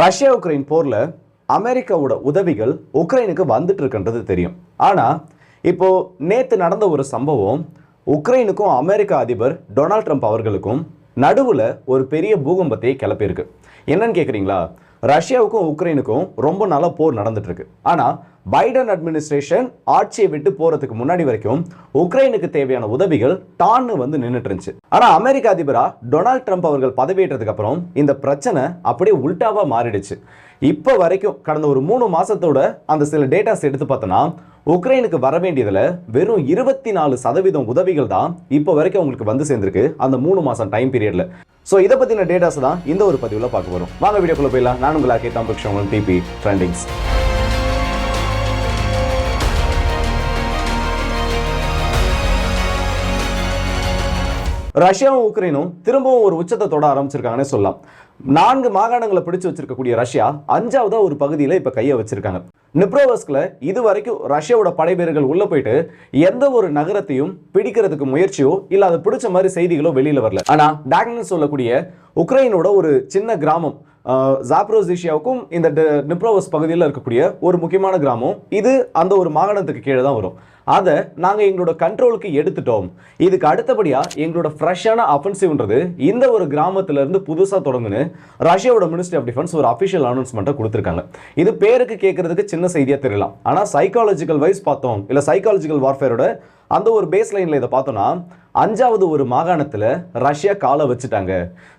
Russia Ukraine போரில் அமெரிக்காவோட உதவிகள் உக்ரைனுக்கு வந்துட்டு இருக்குன்றது தெரியும். ஆனால் இப்போது நேற்று நடந்த ஒரு சம்பவம் உக்ரைனுக்கும் அமெரிக்க அதிபர் டொனால்ட் ட்ரம்ப் அவர்களுக்கும் நடுவில் ஒரு பெரிய பூகம்பத்தை கிளப்பியிருக்கு. என்னன்னு கேட்குறீங்களா ரஷ்யாவுக்கும் உக்ரைனுக்கும் ரொம்ப நாளாக போர் நடந்துட்டு இருக்கு ஆனா பைடன் அட்மினிஸ்ட்ரேஷன் ஆட்சியை விட்டு போறதுக்கு முன்னாடி வரைக்கும் உக்ரைனுக்கு தேவையான உதவிகள் டான்னு வந்து நின்றுட்டு இருந்துச்சு ஆனா அமெரிக்க அதிபரா டொனால்ட் ட்ரம்ப் அவர்கள் பதவியேற்றதுக்கு அப்புறம் இந்த பிரச்சனை அப்படியே உல்டாவா மாறிடுச்சு. இப்போ வரைக்கும் கடந்த ஒரு மூணு மாசத்தோட அந்த சில டேட்டாஸ் எடுத்து பார்த்தோன்னா உக்ரைனுக்கு வர வேண்டியதில் வெறும் இருபத்தி நாலு சதவீதம் உதவிகள் தான் இப்போ வரைக்கும் உங்களுக்கு வந்து சேர்ந்திருக்கு அந்த மூணு மாதம் டைம் பீரியடில். ஸோ இதை பத்தின டேட்டாஸ் தான் இந்த ஒரு பதிவில் பார்க்க வரும் வாங்க வீடியோக்குள்ள போயிடலாம். நான் உங்களாக ஆக்கே தாம்பக்ஷன் டிபி ட்ரெண்டிங்ஸ் ரஷ்யாவும் உக்ரைனும் திரும்பவும் ஒரு உச்சத்தை தொட ஆரம்பிச்சிருக்காங்கன்னு சொல்லலாம். நான்கு மாகாணங்களை பிடிச்சு வச்சிருக்கக்கூடிய ரஷ்யா அஞ்சாவதா ஒரு பகுதியில் இப்ப கையை வச்சிருக்காங்க. நிப்ரோவஸ்கில் இது வரைக்கும் ரஷ்யாவோட படைவீரர்கள் உள்ளே போயிட்டு எந்த ஒரு நகரத்தையும் பிடிக்கிறதுக்கு முயற்சியோ இல்லை அதை பிடிச்ச மாதிரி செய்திகளோ வெளியில் வரல. ஆனால் டாக்னஸ் சொல்லக்கூடிய உக்ரைனோட ஒரு சின்ன கிராமம் ஜாப்ரோசிஷியாவுக்கும் இந்த நிப்ரோவஸ் பகுதியில் இருக்கக்கூடிய ஒரு முக்கியமான கிராமம். இது அந்த ஒரு மாகாணத்துக்கு கீழே தான் வரும். அதை நாங்கள் எங்களோட கண்ட்ரோலுக்கு எடுத்துட்டோம். இதுக்கு அடுத்தபடியாக எங்களோட ஃப்ரெஷ்ஷான அஃபென்சிவ்ன்றது இந்த ஒரு கிராமத்திலேருந்து புதுசாக தொடங்குன்னு ரஷ்யாவோட மினிஸ்ட்ரி ஆஃப் டிஃபென்ஸ் ஒரு அஃபிஷியல் அனௌன்ஸ்மெண்ட்டை கொடுத்துருக்காங்க. இது பேருக்கு கேட்கறதுக்கு சின்ன செய்தியாக தெரியலாம். ஆனால் சைக்காலஜிக்கல் வைஸ் பார்த்தோம் இல்லை சைக்காலஜிக்கல் வார்ஃபேரோட அந்த ஒரு பேஸ் லைனில் இதை பார்த்தோன்னா அஞ்சாவது ஒரு மாகாணத்தில் ரஷ்யா காலை வச்சுட்டாங்க.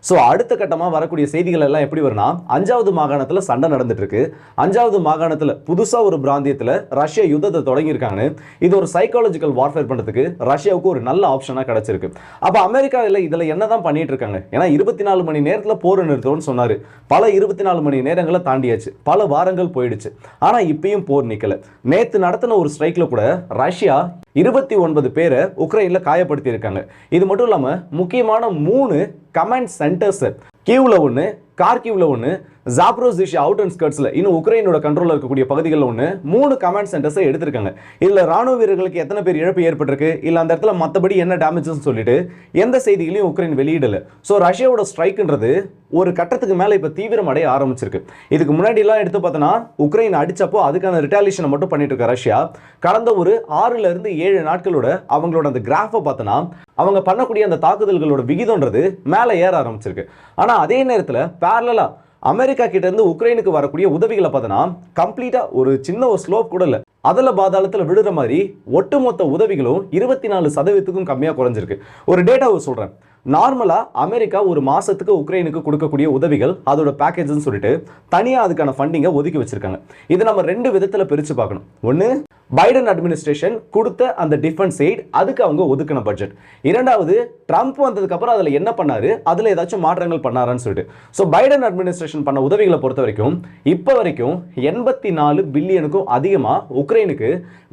ஸோ அடுத்த கட்டமாக வரக்கூடிய செய்திகள் எல்லாம் எப்படி வரும்னா அஞ்சாவது மாகாணத்தில் சண்டை நடந்துட்டுருக்கு. அஞ்சாவது மாகாணத்தில் புதுசாக ஒரு பிராந்தியத்தில் ரஷ்யா யுத்தத்தை தொடங்கியிருக்காங்கன்னு இது ஒரு சைக்காலஜிக்கல் வார்ஃபேர் பண்ணுறதுக்கு ரஷ்யாவுக்கு ஒரு நல்ல ஆப்ஷனாக கிடைச்சிருக்கு. அப்போ அமெரிக்காவில் இதில் என்ன தான் பண்ணிட்டு இருக்காங்க ஏன்னா இருபத்தி நாலு மணி நேரத்தில் போர் நிறுத்தம்னு சொன்னார். பல இருபத்தி நாலு மணி நேரங்களை தாண்டியாச்சு. பல வாரங்கள் போயிடுச்சு. ஆனால் இப்பயும் போர் நிற்கல நேற்று நடத்தின ஒரு ஸ்ட்ரைக்கில் கூட ரஷ்யா இருபத்தி ஒன்பது பேரை உக்ரைனில் காயப்படுத்தி இருக்காங்க இது மட்டும் இல்லாம முக்கியமான மூணு கமாண்ட் சென்டர்ஸ் கீவ்ல ஒன்று கார்கிவ்ல ஒன்று ஜாப்ரோசிஷியா அவுட் அண்ட் ஸ்கர்ட்ஸில் இன்னும் உக்ரைனோட கண்ட்ரோலில் இருக்கக்கூடிய பகுதிகளில் ஒன்று மூணு கமாண்ட் சென்டர்ஸை எடுத்திருக்காங்க. இதில் ராணுவ வீரர்களுக்கு எத்தனை பேர் இழப்பு ஏற்பட்டிருக்கு? இல்லை அந்த இடத்துல மற்றபடி என்ன டேமேஜஸ் சொல்லிட்டு எந்த செய்திகளையும் உக்ரைன் வெளியிடல. ஸோ ரஷ்யாவோட ஸ்ட்ரைக்குன்றது ஒரு கட்டத்துக்கு மேலே இப்போ தீவிரம் அடைய ஆரம்பிச்சிருக்கு. இதுக்கு முன்னாடிலாம் எடுத்து பார்த்தோன்னா உக்ரைன் அடித்தப்போ அதுக்கான ரிட்டாலியேஷனை மட்டும் பண்ணிட்டு இருக்க ரஷ்யா. கடந்த ஒரு ஆறுலேருந்து ஏழு நாட்களோட அவங்களோட அந்த கிராஃபை பார்த்தோன்னா அவங்க பண்ணக்கூடிய அந்த தாக்குதல்களோட விகிதம்ன்றது மேலே ஏற ஆரம்பிச்சிருக்கு. ஆனால் அதே நேரத்தில் பேரலாக அமெரிக்கா கிட்டேருந்து உக்ரைனுக்கு வரக்கூடிய உதவிகளை பார்த்தோன்னா கம்ப்ளீட்டாக ஒரு சின்ன ஒரு ஸ்லோப் கூட இல்லை. அதில் பாதாளத்தில் விழுற மாதிரி ஒட்டுமொத்த உதவிகளும் இருபத்தி நாலு சதவீதத்துக்கும் கம்மியாக குறைஞ்சிருக்கு. ஒரு டேட்டாவை சொல்கிறேன் நார்மலாக அமெரிக்கா ஒரு மாதத்துக்கு உக்ரைனுக்கு கொடுக்கக்கூடிய உதவிகள் அதோட பேக்கேஜ்னு சொல்லிட்டு தனியாக அதுக்கான ஃபண்டிங்கை ஒதுக்கி வச்சுருக்காங்க. இதை நம்ம ரெண்டு விதத்தில் பிரித்து பார்க்கணும். ஒன்று பைடன் அட்மினிஸ்ட்ரேஷன் கொடுத்த அந்த டிஃபென்ஸ் எய்ட் அதுக்கு அவங்க ஒதுக்கின பட்ஜெட் இரண்டாவது ட்ரம்ப் வந்ததுக்கப்புறம் அதில் என்ன பண்ணாரு? அதில் ஏதாச்சும் மாற்றங்கள் பண்ணாரான்னு சொல்லிட்டு. ஸோ பைடன் அட்மினிஸ்ட்ரேஷன் பண்ண உதவிகளை பொறுத்த வரைக்கும் இப்போ வரைக்கும் எண்பத்தி நாலு பில்லியனுக்கும் அதிகமாக உக்ரைனுக்கு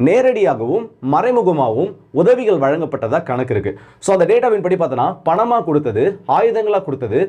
நேரடியாகவும் மறைமுகமாகவும் உதவிகள் வழங்கப்பட்டதாக கணக்கு இருக்கு. ஸோ அந்த டேட்டாவின் படி பார்த்தோன்னா பணமாக கொடுத்தது ஆயுதங்களாக கொடுத்தது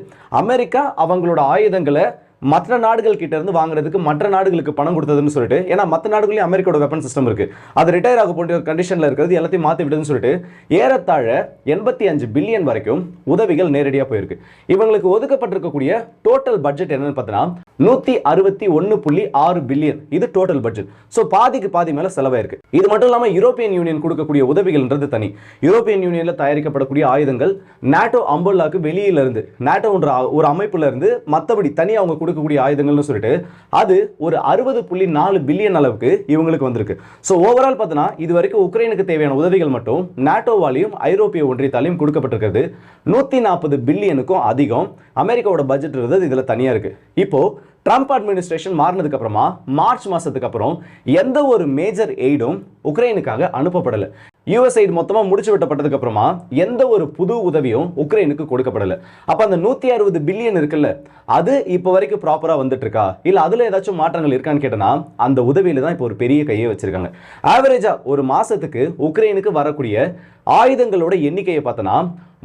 அமெரிக்கா அவங்களோட ஆயுதங்களை மற்ற நாடுகள் கிட்ட இருந்து வாங்குறதுக்கு மற்ற நாடுகளுக்கு பணம் கொடுத்ததுன்னு சொல்லிட்டு ஏன்னா மற்ற நாடுகளையும் அமெரிக்காவோட வெப்பன் சிஸ்டம் இருக்கு. அது ரிட்டையர் ஆக போன்ற கண்டிஷன்ல இருக்கிறது எல்லாத்தையும் மாற்றி விடுதுன்னு சொல்லிட்டு ஏறத்தாழ எண்பத்தி அஞ்சு பில்லியன் வரைக்கும் உதவிகள் நேரடியாக போயிருக்கு. இவங்களுக்கு ஒதுக்கப்பட்டிருக்கக்கூடிய டோட்டல் பட்ஜெட் என்னன்னு பார்த்தோன்னா நூத்தி அறுபத்தி ஒன்னு புள்ளி ஆறு பில்லியன் இது டோட்டல் பட்ஜெட் ஸோ பாதிக்கு பாதி மேல செலவாயிருக்கு. இது மட்டும் இல்லாமல் யூரோப்பியன் யூனியன் கொடுக்கக்கூடிய உதவிகள்ன்றது தனி. யூரோப்பியன் யூனியன்ல தயாரிக்கப்படக்கூடிய ஆயுதங்கள் நாட்டோ அம்போல்லாக்கு வெளியில இருந்து நாட்டோன்ற ஒரு அமைப்புல இருந்து மற்றபடி தனியாக அவங்க கொடுக்க கொடுக்கக்கூடிய ஆயுதங்கள்னு சொல்லிட்டு அது ஒரு அறுபது புள்ளி நாலு பில்லியன் அளவுக்கு இவங்களுக்கு வந்திருக்கு. ஸோ ஓவரால் பார்த்தோன்னா இது வரைக்கும் உக்ரைனுக்கு தேவையான உதவிகள் மட்டும் நாட்டோவாலையும் ஐரோப்பிய ஒன்றியத்தாலையும் கொடுக்கப்பட்டிருக்கிறது. நூற்றி நாற்பது பில்லியனுக்கும் அதிகம் அமெரிக்காவோட பட்ஜெட் இருந்தது இதில் தனியாக இருக்கு. இப்போ ட்ரம்ப் அட்மினிஸ்ட்ரேஷன் மாறினதுக்கு அப்புறமா மார்ச் மாசத்துக்கு அப்புறம் எந்த ஒரு மேஜர் எய்டும் உக்ரைனுக்காக அனுப்பப்படலை. யூஎஸ்ஐடு மொத்தமாக முடிச்சு விட்டப்பட்டதுக்கு அப்புறமா எந்த ஒரு புது உதவியும் உக்ரைனுக்கு கொடுக்கப்படலை. அப்போ அந்த நூற்றி அறுபது பில்லியன் இருக்குல்ல அது இப்போ வரைக்கும் ப்ராப்பராக வந்துட்டு இருக்கா இல்லை அதில் ஏதாச்சும் மாற்றங்கள் இருக்கான்னு கேட்டனா அந்த உதவியில தான் இப்போ ஒரு பெரிய கையை வச்சிருக்காங்க. ஆவரேஜாக ஒரு மாதத்துக்கு உக்ரைனுக்கு வரக்கூடிய ஆயுதங்களோட எண்ணிக்கையை பார்த்தோன்னா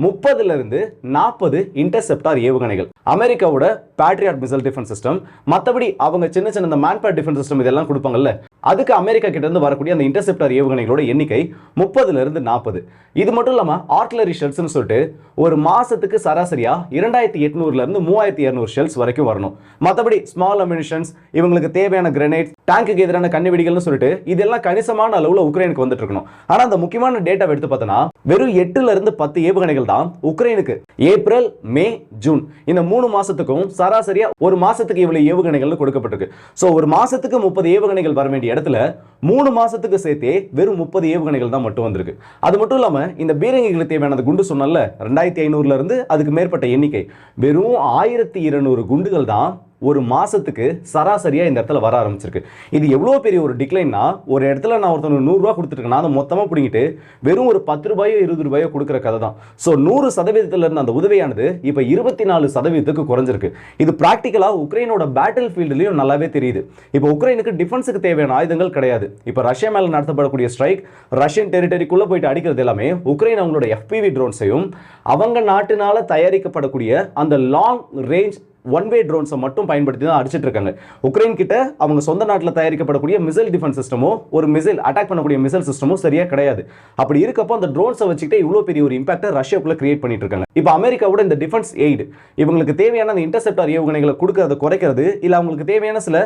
முப்பதுலேருந்து நாற்பது இன்டர்செப்டார் ஏவுகணைகள். அமெரிக்காவோட பேட்ரியாட் மிசைல் டிஃபென்ஸ் சிஸ்டம் மற்றபடி அவங்க சின்ன சின்ன இந்த மேன்பேட் டிஃபென்ஸ் சிஸ்டம் இதெல்லாம் கொடுப்பாங்கல்ல அதுக்கு அமெரிக்கா கிட்டேருந்து வரக்கூடிய அந்த இன்டர்செப்டர் ஏவுகணைகளோட எண்ணிக்கை முப்பதுல இருந்து நாற்பது இது மட்டும் இல்லாமல் ஆர்ட்லரி ஷெல்ஸ்னு சொல்லிட்டு ஒரு மாதத்துக்கு சராசரியா இரண்டாயிரத்தி எட்நூறுல இருந்து மூவாயிரத்தி இரநூறு ஷெல்ஸ் வரைக்கும் வரணும். மற்றபடி ஸ்மால் அம்யூனிஷன்ஸ் இவங்களுக்கு தேவையான கிரனேட் டேங்குக்கு எதிரான கண்ணிவெடிகள்னு சொல்லிட்டு இதெல்லாம் கணிசமான அளவில் உக்ரைனுக்கு வந்துட்டு இருக்கணும். ஆனால் அந்த முக்கியமான டேட்டா எடுத்து பார்த்தோன்னா வெறும் எட்டுலேருந்து பத்து ஏவுகணைகள் தான் உக்ரைனுக்கு. April May June. இந்த மூணு மாதத்துக்கும் சராசரியாக ஒரு மாதத்துக்கு இவ்வளோ ஏவுகணைகள் கொடுக்கப்பட்டிருக்கு. ஸோ ஒரு மாதத்துக்கு முப்பது ஏவுகணைகள் வர வேண்டிய இடத்துல மூணு மாசத்துக்கு சேர்த்தே வெறும் முப்பது ஏவுகணைகள் தான் மட்டும் வந்திருக்கு. அது மட்டும் இல்லாமல் இந்த பீரங்கிகளுக்கு தேவையான குண்டு சொன்னல ரெண்டாயிரத்தி ஐநூறுல இருந்து அதுக்கு மேற்பட்ட எண்ணிக்கை. வெறும் ஆயிரத்தி இருநூறு குண்டுகள் தான் ஒரு மாதத்துக்கு சராசரியாக இந்த இடத்துல வர ஆரம்பிச்சிருக்கு. இது எவ்வளோ பெரிய ஒரு டிக்ளைன்னா ஒரு இடத்துல நான் ஒருத்தவங்க நூறுரூவா கொடுத்துருக்கேன் அதை மொத்தமாக பிடிங்கிட்டு வெறும் ஒரு பத்து ரூபாயோ இருபது ரூபாயோ கொடுக்குற கதை தான். ஸோ நூறு சதவீதத்தில் இருந்த அந்த உதவியானது இப்போ இருபத்தி நாலு சதவீதத்துக்கு குறைஞ்சிருக்கு. இது ப்ராக்டிக்கலாக உக்ரைனோட பேட்டில் ஃபீல்டுலையும் நல்லாவே தெரியுது. இப்போ உக்ரைனுக்கு டிஃபென்ஸுக்கு தேவையான ஆயுதங்கள் கிடையாது. இப்போ ரஷ்யா மேலே நடத்தப்படக்கூடிய ஸ்ட்ரைக் ரஷ்யன் டெரிட்டரிக்குள்ளே போயிட்டு அடிக்கிறது எல்லாமே உக்ரைன் அவங்களோட எஃபிவி ட்ரோன்ஸையும் அவங்க நாட்டினால் தயாரிக்கப்படக்கூடிய அந்த லாங் ரேஞ்ச் ஒன் வே ட்ரோன்ஸை மட்டும் பயன்படுத்தி தான் அடிச்சிட்டு இருக்காங்க. உக்ரைன் கிட்ட அவங்க சொந்த நாட்டில் தயாரிக்கப்படக்கூடிய மிசைல் டிஃபென்ஸ் சிஸ்டமோ ஒரு மிசைல் அட்டாக் பண்ணக்கூடிய மிசைல் சிஸ்டமோ சரியா கிடையாது. அப்படி இருக்கப்போ அந்த ட்ரோன்ஸை வச்சுக்கிட்டே இவ்வளோ பெரிய ஒரு இம்பாக்டை ரஷ்யாக்குள்ள கிரியேட் பண்ணிட்டு இருக்காங்க. இப்போ அமெரிக்காவோட இந்த டிஃபென்ஸ் எய்டு இவங்களுக்கு தேவையான அந்த இன்டர்செப்டார் ஏவுகணைகளை கொடுக்கறத குறைக்கிறது இல்லை அவங்களுக்கு தேவையான சில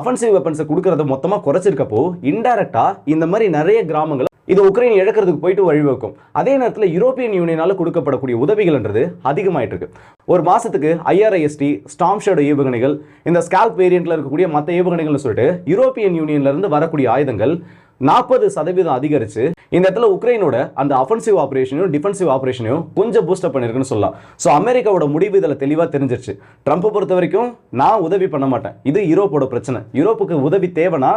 அஃபென்சிவ் வெப்பன்ஸை கொடுக்கறத மொத்தமாக குறைச்சிருக்கப்போ இன்டெரக்டா இந்த மாதிரி நிறைய கிராமங்கள் இது உக்ரைன் இழக்கிறதுக்கு போயிட்டு வழிவகுக்கும். அதே நேரத்தில் யூரோப்பியன் யூனியனால கொடுக்கப்படக்கூடிய உதவிகள்ன்றது அதிகமாயிட்டு இருக்கு. ஒரு மாசத்துக்கு ஐஆர்ஐஎஸ்டி ஸ்டாம்ஷோட ஏவுகணைகள் இந்த ஸ்கால்ப் வேரியண்ட்ல இருக்கக்கூடிய மற்ற ஏவுகணைகள்னு சொல்லிட்டு யூரோப்பியன் யூனியன்ல இருந்து வரக்கூடிய ஆயுதங்கள் நாற்பது சதவீதம் அதிகரிச்சு இந்த இடத்துல உக்ரைனோட அந்த அஃபென்சிவ் ஆப்ரேஷனையும் டிஃபென்சிவ் ஆப்ரேஷனையும் கொஞ்சம் பூஸ்டப் பண்ணிருக்குன்னு சொல்லலாம். ஸோ அமெரிக்காவோட முடிவு இதில் தெளிவாக தெரிஞ்சிருச்சு. ட்ரம்ப்பை பொறுத்த வரைக்கும் நான் உதவி பண்ண மாட்டேன். இது யூரோப்போட பிரச்சனை. யூரோப்புக்கு உதவி தேவைன்னா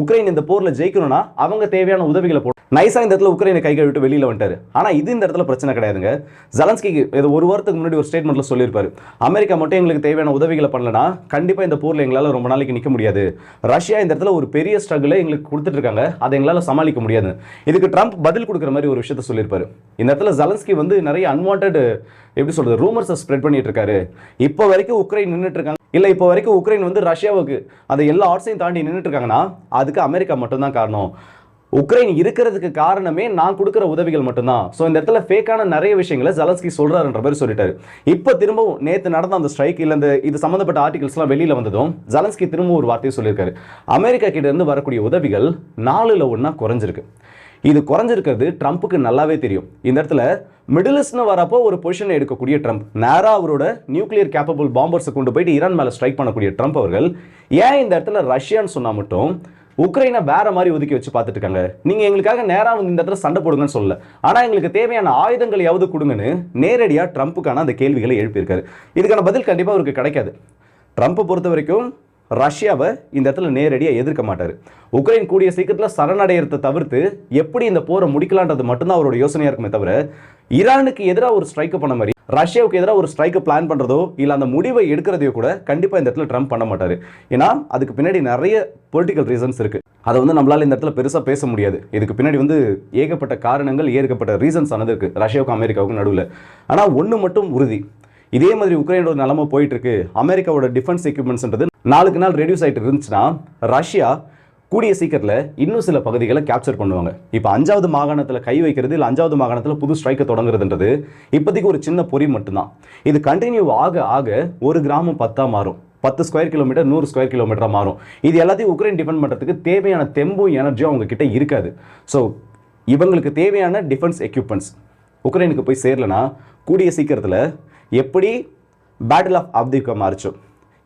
உக்ரைன் இந்த போர்ல ஜெயிக்கணும்னா அவங்க தேவையான உதவிகளை போடும் நைஸா இந்த இடத்துல உக்ரைனை கை விட்டு வெளியில வந்துட்டாரு. ஆனா இது இந்த இடத்துல பிரச்சனை கிடையாதுங்க. ஜலன்ஸ்கிக்கு இது ஒரு வாரத்துக்கு முன்னாடி ஒரு ஸ்டேட்மெண்ட்ல சொல்லியிருப்பாரு. அமெரிக்கா மட்டும் எங்களுக்கு தேவையான உதவிகளை பண்ணலனா கண்டிப்பா இந்த போர்ல எங்களால ரொம்ப நாளைக்கு நிக்க முடியாது. ரஷ்யா இந்த இடத்துல ஒரு பெரிய ஸ்ட்ரகிளை எங்களுக்கு கொடுத்துட்டு இருக்காங்க. அதை எங்களால சமாளிக்க முடியாது. இதுக்கு ட்ரம்ப் பதில் கொடுக்குற மாதிரி ஒரு விஷயத்த சொல்லியிருப்பாரு. இந்த இடத்துல ஜலன்ஸ்கி வந்து நிறைய அன்வான்ட் எப்படி சொல்றது ரூமர்ஸை ஸ்ப்ரெட் பண்ணிட்டு இருக்காரு. இப்போ வரைக்கும் உக்ரைன் நின்றுட்டு இருக்காங்க. இல்லை இப்போ வரைக்கும் உக்ரைன் வந்து ரஷ்யாவுக்கு அந்த எல்லா ஆட்ஸையும் தாண்டி நின்றுட்டு இருக்காங்கன்னா அதுக்கு அமெரிக்கா மட்டும்தான் காரணம். உக்ரைன் இருக்கிறதுக்கு காரணமே நான் கொடுக்குற உதவிகள் மட்டும்தான். ஸோ இந்த இடத்துல ஃபேக்கான நிறைய விஷயங்களை ஜலஸ்கி சொல்கிறாருன்ற மாதிரி சொல்லிட்டாரு. இப்போ திரும்பவும் நேற்று நடந்த அந்த ஸ்ட்ரைக் இல்லை இந்த இது சம்மந்தப்பட்ட ஆர்டிகல்ஸ்லாம் வெளியில் வந்ததும் ஜலன்ஸ்கி திரும்ப ஒரு வார்த்தையை சொல்லியிருக்காரு. அமெரிக்கா கிட்டேருந்து வரக்கூடிய உதவிகள் நாலில் ஒன்றா குறைஞ்சிருக்கு. இது குறைஞ்சிருக்கிறது ட்ரம்ப்புக்கு நல்லாவே தெரியும். இந்த இடத்துல மிடில் ஈஸ்ட்னு வரப்போ ஒரு பொசிஷனை எடுக்கக்கூடிய ட்ரம்ப். நேராக அவரோட நியூக்ளியர் கேப்பபிள் பாம்பர்ஸை கொண்டு போயிட்டு ஈரான் மேலே ஸ்ட்ரைக் பண்ணக்கூடிய ட்ரம்ப் அவர்கள் ஏன் இந்த இடத்துல ரஷ்யான்னு சொன்னால் மட்டும் உக்ரைனை வேற மாதிரி ஒதுக்கி வச்சு பார்த்துட்டு இருக்காங்க? நீங்க எங்களுக்காக நேராக வந்து இந்த இடத்துல சண்டை போடுங்கன்னு சொல்லல. ஆனா எங்களுக்கு தேவையான ஆயுதங்களையாவது கொடுங்கன்னு நேரடியாக ட்ரம்ப்புக்கான அந்த கேள்விகளை எழுப்பியிருக்காரு. இதுக்கான பதில் கண்டிப்பாக அவருக்கு கிடைக்காது. ட்ரம்ப்பை பொறுத்த வரைக்கும் ரஷ்யாவை இந்த இடத்துல நேரடியாக எதிர்க்க மாட்டார். உக்ரைன் கூடிய சீக்கிரத்தில் சரணடைகிறத தவிர்த்து எப்படி இந்த போரை முடிக்கலான்றது மட்டும்தான் அவரோட யோசனையாக இருக்குமே தவிர ஈரானுக்கு எதிராக ஒரு ஸ்ட்ரைக்கு பண்ண மாதிரி ரஷ்யாவுக்கு எதிராக ஒரு ஸ்ட்ரைக்கு பிளான் பண்ணுறதோ இல்லை அந்த முடிவை எடுக்கிறதையோ கூட கண்டிப்பாக இந்த இடத்துல ட்ரம்ப் பண்ண மாட்டார். ஏன்னா அதுக்கு பின்னாடி நிறைய பொலிட்டிக்கல் ரீசன்ஸ் இருக்குது அதை வந்து நம்மளால் இந்த இடத்துல பெருசாக பேச முடியாது. இதுக்கு பின்னாடி வந்து ஏகப்பட்ட காரணங்கள் ஏற்கப்பட்ட ரீசன்ஸ் ஆனது இருக்குது ரஷ்யாவுக்கும் அமெரிக்காவுக்கும் நடுவில். ஆனால் ஒன்று மட்டும் உறுதி. இதே மாதிரி உக்ரைனோட நிலமை போயிட்டு இருக்கு அமெரிக்காவோட டிஃபென்ஸ் எக்யூப்மெண்ட்ஸ்ன்றது நாளுக்கு நாள் ரெடியூஸ் ஆகிட்டு இருந்துச்சுன்னா ரஷ்யா கூடிய சீக்கிரத்தில் இன்னும் சில பகுதிகளை கேப்சர் பண்ணுவாங்க. இப்போ அஞ்சாவது மாகாணத்தில் கை வைக்கிறது இல்லை அஞ்சாவது மாகாணத்தில் புது ஸ்ட்ரைக்கை தொடங்குறதுன்றது இப்போதைக்கு ஒரு சின்ன பொறி மட்டும்தான். இது கண்டினியூ ஆக ஆக ஒரு கிராமம் பத்தாக மாறும். பத்து ஸ்கொயர் கிலோமீட்டர் நூறு ஸ்கொயர் கிலோமீட்டராக மாறும். இது எல்லாத்தையும் உக்ரைன் டிஃபெண்ட் பண்ணுறதுக்கு தேவையான தெம்பும் எனர்ஜியும் அவங்க கிட்ட இருக்காது. ஸோ இவங்களுக்கு தேவையான டிஃபென்ஸ் எக்யூப்மெண்ட்ஸ் உக்ரைனுக்கு போய் சேரலனா கூடிய சீக்கிரத்தில் எப்படி பேட்டில் ஆஃப் அப்திகா மாறிச்சோ?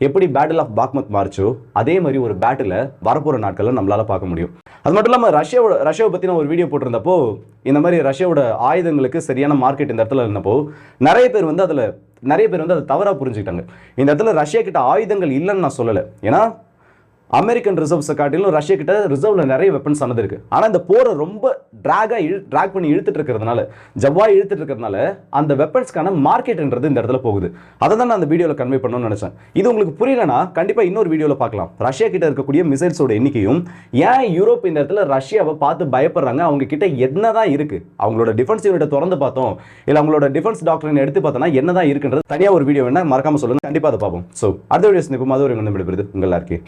எப்படி பேட்டில் ஆஃப் பாக்மத் மாறிச்சோ? அதே மாதிரி ஒரு பேட்டில் வரப்போகிற நாட்களில் நம்மளால் பார்க்க முடியும். அது மட்டும் இல்லாமல் ரஷ்யாவோட ரஷ்யாவை பற்றி நான் ஒரு வீடியோ போட்டிருந்தப்போ இந்த மாதிரி ரஷ்யாவோட ஆயுதங்களுக்கு சரியான மார்க்கெட் இந்த இடத்துல இருந்தப்போ நிறைய பேர் வந்து அதில் நிறைய பேர் வந்து அதை தவறாக புரிஞ்சுக்கிட்டாங்க. இந்த இடத்துல ரஷ்யா கிட்ட ஆயுதங்கள் இல்லைன்னு நான் சொல்லலை. ஏன்னா அமெரிக்கன் ரிசர்வ்ஸை காட்டிலும் ரஷ்யா கிட்ட ரிசர்வ்ல நிறைய வெப்பன்ஸ் ஆனது இருக்கு. ஆனால் இந்த போரை ரொம்ப ட்ராகாக இழு ட்ராக் பண்ணி இழுத்துட்டு இருக்கிறதுனால ஜவ்வாய் இழுத்துட்டு இருக்கிறதுனால அந்த வெப்பன்ஸ்க்கான மார்க்கெட்ன்றது இந்த இடத்துல போகுது. அதை தான் நான் அந்த வீடியோவில் கன்வே பண்ணணும்னு நினச்சேன். இது உங்களுக்கு புரியலனா கண்டிப்பாக இன்னொரு வீடியோவில் பார்க்கலாம். ரஷ்யா கிட்ட இருக்கக்கூடிய மிசைல்ஸோட எண்ணிக்கையும் ஏன் யூரோப் இந்த இடத்துல ரஷ்யாவை பார்த்து பயப்படுறாங்க? அவங்க கிட்ட என்னதான் இருக்கு? அவங்களோட டிஃபென்ஸ் யூனிட்டை திறந்து பார்த்தோம். இல்லை அவங்களோட டிஃபென்ஸ் டாக்டரின் எடுத்து பார்த்தோம்னா என்னதான் இருக்குன்றது தனியாக ஒரு வீடியோ வேணால் மறக்காம சொல்லுங்கள் கண்டிப்பாக அதை பார்ப்போம். ஸோ அடுத்த வீடியோ சந்திப்போம். அது ஒரு விடுபடுது உங்கள் எல்லாருக்கே